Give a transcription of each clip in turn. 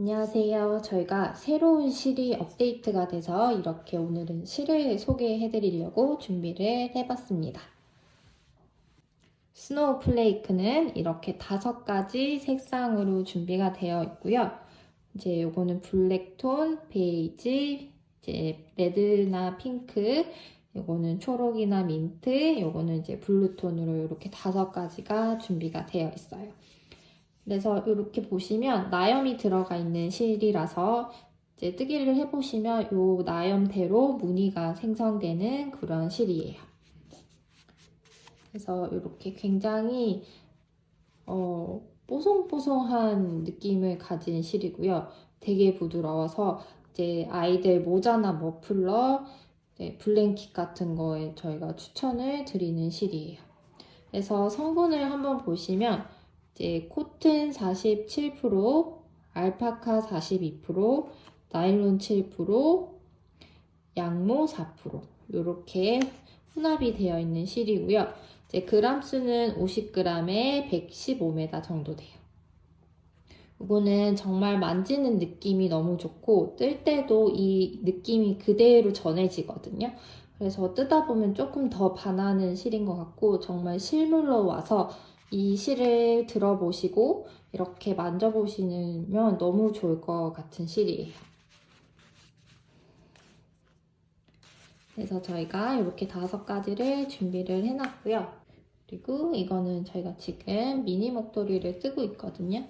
안녕하세요. 저희가 새로운 실이 업데이트가 돼서 이렇게 오늘은 실을 소개해 드리려고 준비를 해봤습니다. 스노우 플레이크는 이렇게 다섯 가지 색상으로 준비가 되어 있고요. 이제 요거는 블랙톤, 베이지, 이제 레드나 핑크, 요거는 초록이나 민트, 요거는 이제 블루톤으로 이렇게 다섯 가지가 준비가 되어 있어요. 그래서 이렇게 보시면 나염이 들어가 있는 실이라서 이제 뜨기를 해보시면 요 나염대로 무늬가 생성되는 그런 실이에요. 그래서 이렇게 굉장히 어, 뽀송뽀송한 느낌을 가진 실이고요. 되게 부드러워서 이제 아이들 모자나 머플러, 블랭킷 같은 거에 저희가 추천을 드리는 실이에요. 그래서 성분을 한번 보시면 이제 코튼 47%, 알파카 42%, 나일론 7%, 양모 4% 이렇게 혼합이 되어 있는 실이고요. 이제 그람 수는 50g에 115m 정도 돼요. 이거는 정말 만지는 느낌이 너무 좋고 뜰 때도 이 느낌이 그대로 전해지거든요. 그래서 뜨다 보면 조금 더 반하는 실인 것 같고 정말 실물로 와서 이 실을 들어보시고 이렇게 만져보시면 너무 좋을 것 같은 실이에요. 그래서 저희가 이렇게 다섯 가지를 준비를 해놨고요. 그리고 이거는 저희가 지금 미니 목도리를 뜨고 있거든요.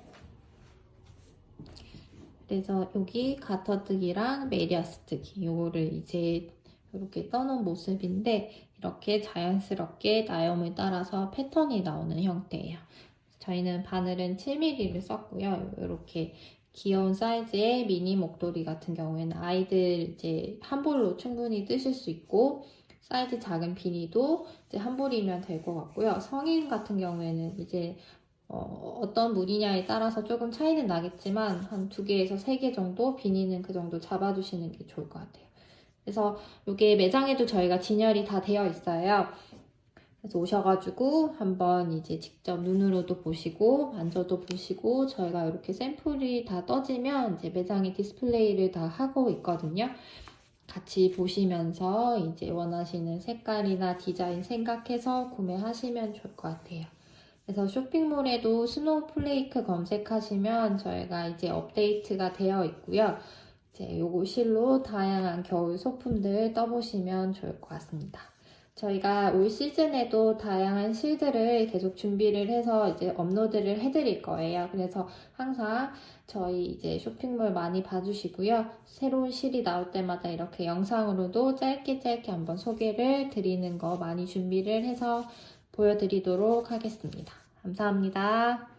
그래서 여기 가터뜨기랑 메리아스뜨기 요거를 이제 이렇게 떠놓은 모습인데 이렇게 자연스럽게 나염을 따라서 패턴이 나오는 형태예요. 저희는 바늘은 7mm를 썼고요. 이렇게 귀여운 사이즈의 미니 목도리 같은 경우에는 아이들 이제 한 볼로 충분히 뜨실 수 있고 사이즈 작은 비니도 이제 한 볼이면 될 것 같고요. 성인 같은 경우에는 이제 어, 떤 무늬냐에 따라서 조금 차이는 나겠지만 한 두 개에서 세 개 정도 비니는 그 정도 잡아주시는 게 좋을 것 같아요. 그래서 이게 매장에도 저희가 진열이 다 되어 있어요. 그래서 오셔가지고 한번 이제 직접 눈으로도 보시고 만져도 보시고 저희가 이렇게 샘플이 다 떠지면 이제 매장에 디스플레이를 다 하고 있거든요. 같이 보시면서 이제 원하시는 색깔이나 디자인 생각해서 구매하시면 좋을 것 같아요. 그래서 쇼핑몰에도 스노우 플레이크 검색하시면 저희가 이제 업데이트가 되어 있고요. 이제 요거 실로 다양한 겨울 소품들 떠보시면 좋을 것 같습니다. 저희가 올 시즌에도 다양한 실들을 계속 준비를 해서 이제 업로드를 해드릴 거예요. 그래서 항상 저희 이제 쇼핑몰 많이 봐주시고요. 새로운 실이 나올 때마다 이렇게 영상으로도 짧게 짧게 한번 소개를 드리는 거 많이 준비를 해서 보여드리도록 하겠습니다. 감사합니다.